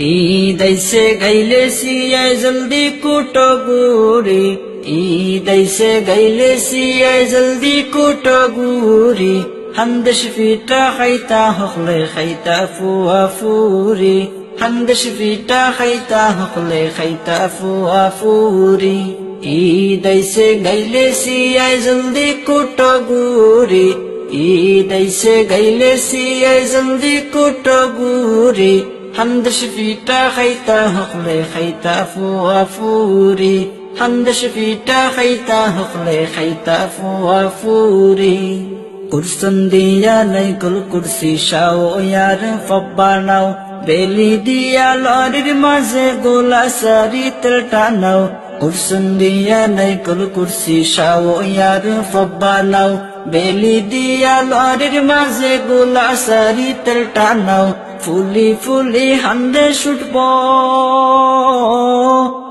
ঈদাইসে গাইলে সিয়া জলদি কুটো গুরি ঈদাইসে গাইলে সিয়া জলদি কুটো গুরি হান্দশ ফিটা খাইতা, হকলে খাইতা, ফুয়া ফুরি। হান্দশ ফিটা খাইতা, হকলে খাইতা, ফুয়া ফুরি। ঈদাইসে গাইলে সিয়া জলদি কুটো গুরি ঈদাইসে গাইলে সিয়া জলদি কুটো গুরি حمد شفيتا خيتا هقلي خيتا فو فوري. حمد شفيتا خيتا هقلي خيتا فو فوري. كرسن ديا نيكل كرسي شاو يار فباناو বেলি দিয়া লরির مازي غولا ساري تلتاناو টানাও কুরসুন দিয়া নাইকল কুরসি শাও ইয়ার ফব্বানাও বেলি দিয়া লরির মাঝে গোলা সারি তেল টানাও ফুলি ফুলি হান্ডে শুটব।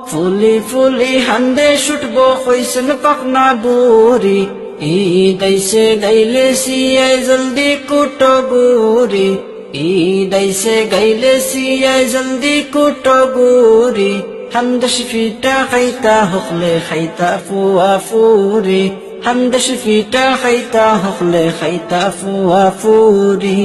ফুলি ফুলি হান্ডে শুটব কইসন পাকনা বুরি ই দাইসে গাইলে সিয়াই জলদি কুট গুরি ই দাইসে গাইলে সিয়াই জলদি কুট গুরি হান্দেশ ফিটা খাইতা হকলে খাইতা ফুয়া ফুরি হান্দেশ ফিটা খাইতা হকলে খাইতা ফুয়া ফুরি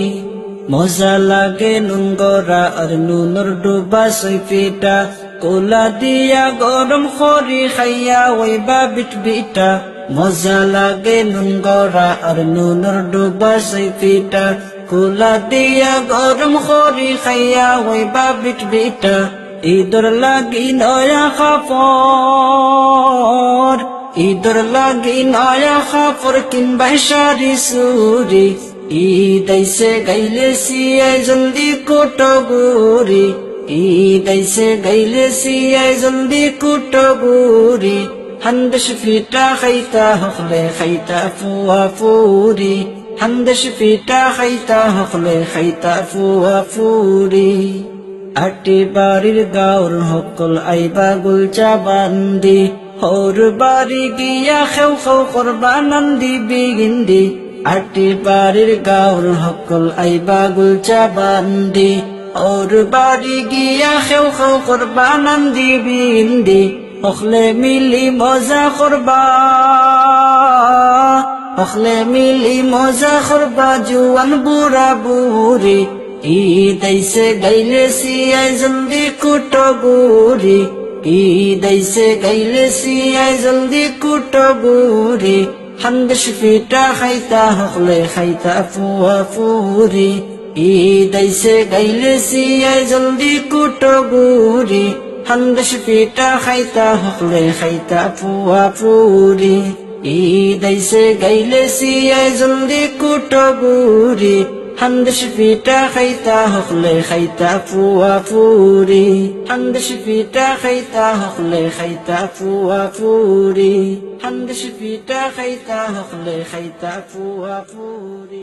মজা লাগে নুন গরা আর নুনর ডুবা সই ফিটা কোলা দিয়া গরম খরি খাইয়া ওইবা বিট বিটা মজা লাগে নুন গরা আর নুনর ডুবা সই ফিটা কোলা দিয়া গরম খরি খাইয়া ওইবা বিট বিটা ঈদর লাগি নয়া খাপর ঈদর লাগি নয়া খাপর কিংবা শাড়ি সুরি ঈদাইসে গাইলে সিয়াই জলদি কোট গুরি ঈদাইসে গাইলে সিয়াই জলদি কোট গুরি হান্দেশ ফিটা খাইতা হকলে খাইতা ফুয়া ফুরি হান্দেশ ফিটা খাইতা হকলে খাইতা ফুয়া ফুরি আটি বাড়ির গাঁর হকল আইবা গুলচা বান্দি হর বাড়ি গিয়া খেউ খেউ করবা নন্দি বিগিন্দি আটটি বাড়ির গাউর হকল আইবা গুলচা বান্দি। ওর বাড়ি গিয়া খেউ খেউ করবা নান্দি বিন্দি। অখলে মিলি মজা করবা। অখলে মিলি মজা করবা, জুয়ান বুড়া বুড়ি। ঈদাইছে গাইলে সিয়াই জলদি কুটো গুড়ি। ঈদাইছে গাইলে সিয়াই জলদি কুটো গুড়ি। حندش فيتا خيتا هخلي خيتا فوا فوري ঈদাইছে গাইলেছি জলদি কুটো গুরি। হান্ডস পিঠা খাইতা, হকলে খাইতা পুয়া পুরি ঈদাইছে গাইলেছি জলদি কুটো গুরি। হান্দশ ফিটা খাইতা হকলে খাইতা পুয়া পুরি হান্দশ ফিটা খাইতা হকলে খাইতা পুয়া পুরি হান্দশ ফিটা খাইতা হকলে খাইতা পুয়া ফুরি